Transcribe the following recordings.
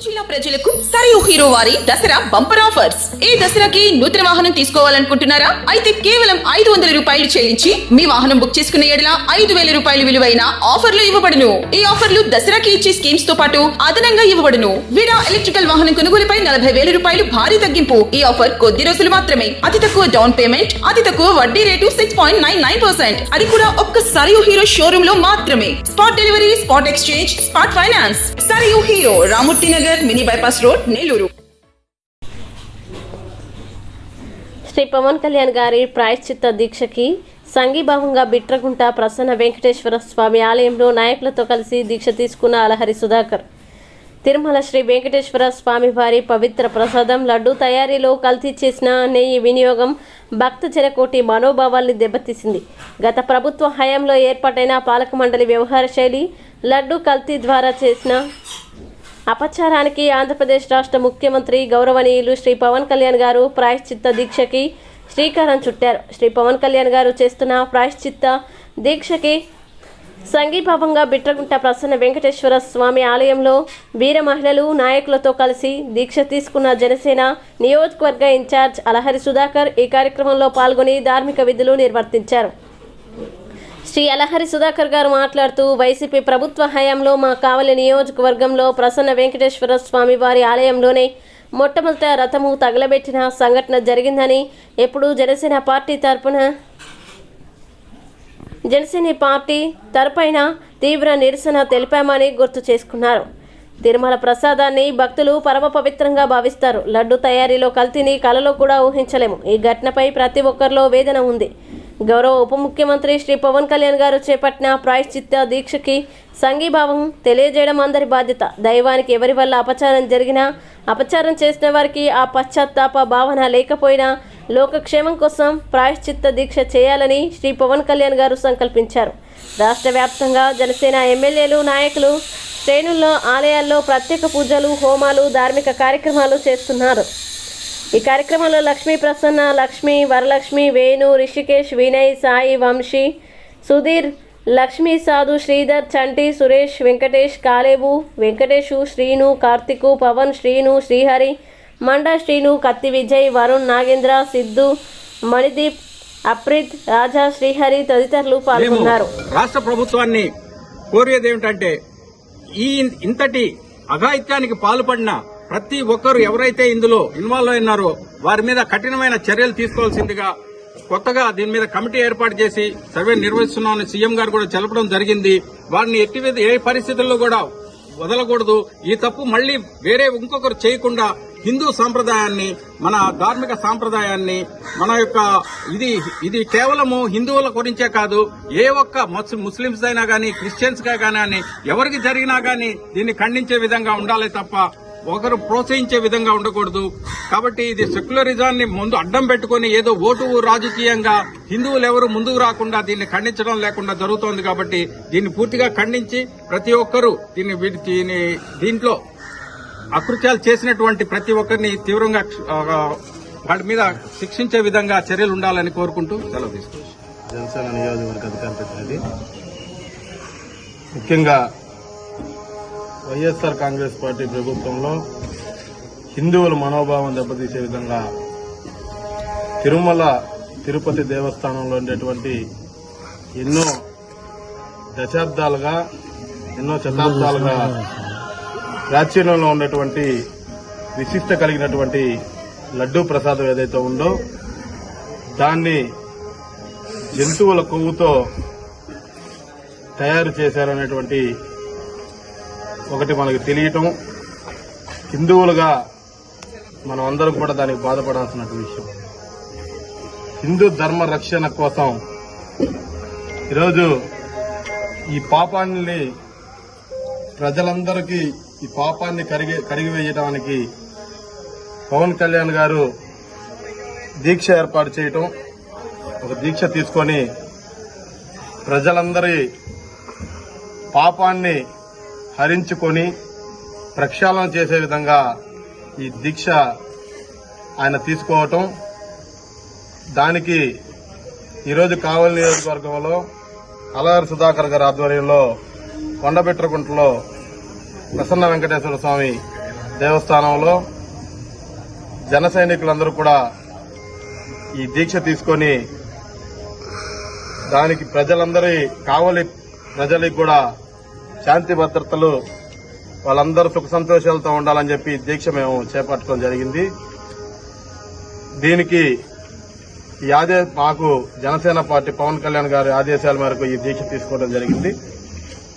నెల్లూరు జిల్లా ప్రజలకు సరియు హీరో వారి దసరా బంపర్ ఆఫర్స్. ఈ దసరాకి నూతన వాహనం తీసుకోవాలనుకుంటున్నారా? అయితే కేవలం ఐదు వందల రూపాయలు చెల్లించి మీ వాహనం బుక్ చేసుకునే ఎడల ఐదు వేల రూపాయలు విలువైన ఆఫర్లు ఇవ్వబడును. ఈ ఆఫర్లు దసరాకి ఇచ్చే స్కీమ్స్తో పాటు అదనంగా ఇవ్వబడును. విడా ఎలక్ట్రికల్ వాహనం కొనుగోలుపై నలభై వేల రూపాయలు భారీ తగ్గింపు. ఈ ఆఫర్ కొద్ది రోజులు మాత్రమే. అతి తక్కువ డౌన్ పేమెంట్ అతి తక్కువ వడ్డీ rate six point nine nine percent. అది కూడా ఒక్క సరియు హీరో షోరూమ్లో మాత్రమే. Spot delivery spot exchange spot finance. Sarayu Hero Ramurthy Nagar. Mini bypass road Nellore Sri Pawan Kalyan గారి ప్రాయశ్చిత్త దీక్షకి సంఘీభావంగా బిట్రగుంట ప్రసన్న వెంకటేశ్వర స్వామి ఆలయంలో నాయకులతో కలిసి దీక్ష తీసుకున్న అలహరి సుధాకర్. తిరుమల శ్రీ వెంకటేశ్వర స్వామి వారి పవిత్ర ప్రసాదం లడ్డు తయారీలో కల్తీ చేసిన నెయ్యి వినియోగం భక్త జనకోటి మనోభావాల్ని దెబ్బతీసింది. గత ప్రభుత్వ హయాంలో ఏర్పాటైన పాలక మండలి వ్యవహార శైలి లడ్డు కల్తీ ద్వారా చేసిన అపచారానికి ఆంధ్రప్రదేశ్ రాష్ట్ర ముఖ్యమంత్రి గౌరవనీయులు శ్రీ పవన్ కళ్యాణ్ గారు ప్రాయశ్చిత్త దీక్షకి శ్రీకారం చుట్టారు. శ్రీ పవన్ కళ్యాణ్ గారు చేస్తున్న ప్రాయశ్చిత్త దీక్షకి సంఘీభావంగా బిట్రగుంట ప్రసన్న వెంకటేశ్వర స్వామి ఆలయంలో వీర మహిళలు నాయకులతో కలిసి దీక్ష తీసుకున్న జనసేన నియోజకవర్గ ఇన్ఛార్జ్ అలహరి సుధాకర్ ఈ కార్యక్రమంలో పాల్గొని ధార్మిక విధులు నిర్వర్తించారు. శ్రీ అలహరి సుధాకర్ గారు మాట్లాడుతూ వైసీపీ ప్రభుత్వ హయాంలో మా కావలి నియోజకవర్గంలో ప్రసన్న వెంకటేశ్వర స్వామి వారి ఆలయంలోనే మొట్టమొదట రథము తగలబెట్టిన సంఘటన జరిగిందని ఎప్పుడు జనసేన పార్టీ తరపున జనసేన పార్టీ తరపైన తీవ్ర నిరసన తెలిపామని గుర్తు చేసుకున్నారు. తిరుమల ప్రసాదాన్ని భక్తులు పరమ పవిత్రంగా భావిస్తారు. లడ్డు తయారీలో కల్తీని కలలో కూడా ఊహించలేము. ఈ ఘటనపై ప్రతి ఒక్కరిలో వేదన ఉంది. గౌరవ ఉప ముఖ్యమంత్రి శ్రీ పవన్ కళ్యాణ్ గారు చేపట్టిన ప్రాయశ్చిత్త దీక్షకి సంఘీభావం తెలియజేయడం అందరి బాధ్యత. దైవానికి ఎవరి వల్ల అపచారం జరిగినా అపచారం చేసిన వారికి ఆ పశ్చాత్తాప భావన లేకపోయినా లోకక్షేమం కోసం ప్రాయశ్చిత్త దీక్ష చేయాలని శ్రీ పవన్ కళ్యాణ్ గారు సంకల్పించారు. రాష్ట్ర వ్యాప్తంగా జనసేన ఎమ్మెల్యేలు నాయకులు శ్రేణుల్లో ఆలయాల్లో ప్రత్యేక పూజలు హోమాలు ధార్మిక కార్యక్రమాలు చేస్తున్నారు. ఈ కార్యక్రమంలో లక్ష్మీ ప్రసన్న లక్ష్మి వరలక్ష్మి వేణు రిషికేష్ వినయ్ సాయి వంశీ సుధీర్ లక్ష్మీ సాధు శ్రీధర్ చంటి సురేష్ వెంకటేష్ కాలేబు వెంకటేషు శ్రీను కార్తికు పవన్ శ్రీను శ్రీహరి మండా శ్రీను కత్తి విజయ్ వరుణ్ నాగేంద్ర సిద్ధు మణిదీప్ అప్రిత్ రాజా శ్రీహరి తదితరులు పాల్గొన్నారు. రాష్ట్ర ప్రభుత్వాన్ని కోరేది ఏమిటంటే ఈ ఇంతటి అఘాయిత్యానికి పాల్పడిన ప్రతి ఒక్కరు ఎవరైతే ఇందులో ఇన్వాల్వ్ అయినారో వారి మీద కఠినమైన చర్యలు తీసుకోవాల్సిందిగా కొత్తగా దీని మీద కమిటీ ఏర్పాటు చేసి సర్వే నిర్వహిస్తున్నామని సీఎం గారు కూడా తెలపడం జరిగింది. వారిని ఎట్టి మీద ఏ పరిస్థితుల్లో కూడా వదలకూడదు. ఈ తప్పు మళ్ళీ వేరే ఇంకొకరు చేయకుండా హిందూ సాంప్రదాయాన్ని మన ధార్మిక సాంప్రదాయాన్ని మన యొక్క ఇది ఇది కేవలము హిందువుల గురించే కాదు ఏ ఒక్క ముస్- ముస్లిమ్స్ అయినా కానీ క్రిస్టియన్స్గా కానీ ఎవరికి జరిగినా కానీ దీన్ని ఖండించే విధంగా ఉండాలి తప్ప ఒకరు ప్రోత్సహించే విధంగా ఉండకూడదు. కాబట్టి ఇది సెక్యులరిజాన్ని ముందు అడ్డం పెట్టుకుని ఏదో ఓటు రాజకీయంగా హిందువులు ఎవరు ముందుకు రాకుండా దీన్ని ఖండించడం లేకుండా జరుగుతోంది కాబట్టి దీన్ని పూర్తిగా ఖండించి ప్రతి ఒక్కరూ దీన్ని వీటి- దీని దీంట్లో అకృత్యాలు చేసినటువంటి ప్రతి ఒక్కరిని తీవ్రంగా వాటి మీద శిక్షించే విధంగా చర్యలు ఉండాలని కోరుకుంటూ సెలవు తీసుకోవచ్చు జనసేన నియోజకవర్గ అధికార ప్రతినిధి. ముఖ్యంగా వైఎస్ఆర్ కాంగ్రెస్ పార్టీ ప్రభుత్వంలో హిందువుల మనోభావం దెబ్బతీసే విధంగా తిరుమల తిరుపతి దేవస్థానంలో ఉండేటువంటి ఎన్నో దశాబ్దాలుగా ఎన్నో శతాబ్దాలుగా ప్రాచీనంలో ఉన్నటువంటి విశిష్ట కలిగినటువంటి లడ్డూ ప్రసాదం ఏదైతే ఉందో దాన్ని జంతువుల కొవ్వుతో తయారు చేశారనేటువంటి ఒకటి మనకు తెలియటం హిందువులుగా మనం అందరం కూడా దానికి బాధపడాల్సిన విషయం. హిందూ ధర్మ రక్షణ కోసం ఈరోజు ఈ పాపాన్ని ప్రజలందరికీ ఈ పాపాన్ని కరిగి కరిగివేయటానికి పవన్ కళ్యాణ్ గారు దీక్ష ఏర్పాటు చేయటం ఒక దీక్ష తీసుకొని ప్రజలందరి పాపాన్ని హరించుకొని ప్రక్షాళన చేసే విధంగా ఈ దీక్ష ఆయన తీసుకోవటం. దానికి ఈరోజు కావలి నియోజకవర్గంలో అలగారు సుధాకర్ గారి ఆధ్వర్యంలో కొండబెట్రగుంటలో ప్రసన్న వెంకటేశ్వర స్వామి దేవస్థానంలో జన సైనికులందరూ కూడా ఈ దీక్ష తీసుకొని దానికి ప్రజలందరి కావలి ప్రజలకు కూడా శాంతి భద్రతలు వాళ్ళందరూ సుఖ సంతోషాలతో ఉండాలని చెప్పి దీక్ష మేము చేపట్టడం జరిగింది. దీనికి ఈ ఆదే మాకు జనసేన పార్టీ పవన్ కళ్యాణ్ గారి ఆదేశాల మేరకు ఈ దీక్ష తీసుకోవడం జరిగింది.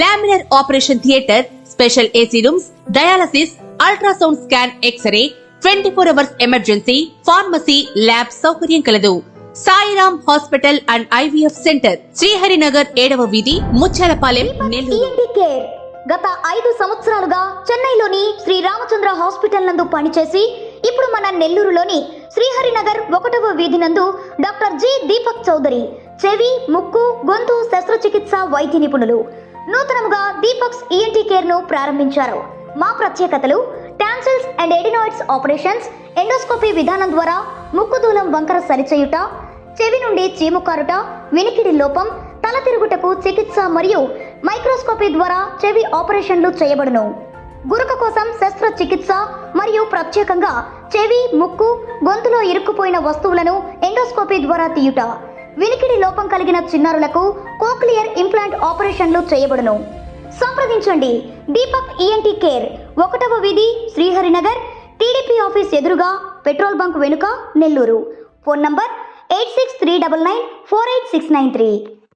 Laminar operation theatre special AC rooms dialysis ultrasound scan X-ray twenty four hours emergency pharmacy lab సౌకర్యం కలదు. Sairam hospital and IVF centre Sriharinagar ఏడవ వీధి ముచ్చాలపాలెం కేర్ గత ఐదు సంవత్సరాలుగా చెన్నైలోని శ్రీ రామచంద్ర హాస్పిటల్ నందు పనిచేసి ఇప్పుడు మన నెల్లూరులోని శ్రీహరినగర్ ఒకటవ వీధి నందు డాక్టర్ జి. దీపక్ చౌదరి చెవి ముక్కు గొంతు శస్త్రచికిత్స వైద్య నిపుణులు. నూతనముగా దీపక్స్ ఈఎన్టీ కేర్ను ప్రారంభించారు. మా ప్రత్యేకతలు tonsils and adenoids operations endoscopy విధానం ద్వారా ముక్కు దూలం వంకర సరిచేయుట చెవి నుండి చీము కారుట వినికిడి లోపం తల తిరుగుటకు చికిత్స మరియు మైక్రోస్కోపీ ద్వారా చెవి ఆపరేషన్లు చేయబడును. గురక కోసం శస్త్రచికిత్స మరియు ప్రత్యేకంగా చెవి ముక్కు గొంతులో ఇరుక్కుపోయిన వస్తువులను ఎండోస్కోపీ ద్వారా తీయుట. వినికిడి లోపం కలిగిన చిన్నారులకు కోక్లియర్ ఇంప్లాంట్ ఆపరేషన్లు చేయబడును. సంప్రదించండి. దీపక్ ఈఎన్టీ కేర్ ఒకటవ వీధి శ్రీహరినగర్ టీడీపీ ఆఫీస్ ఎదురుగా పెట్రోల్ బంక్ వెనుక Nellore. Phone number eight six three double nine four eight six nine three.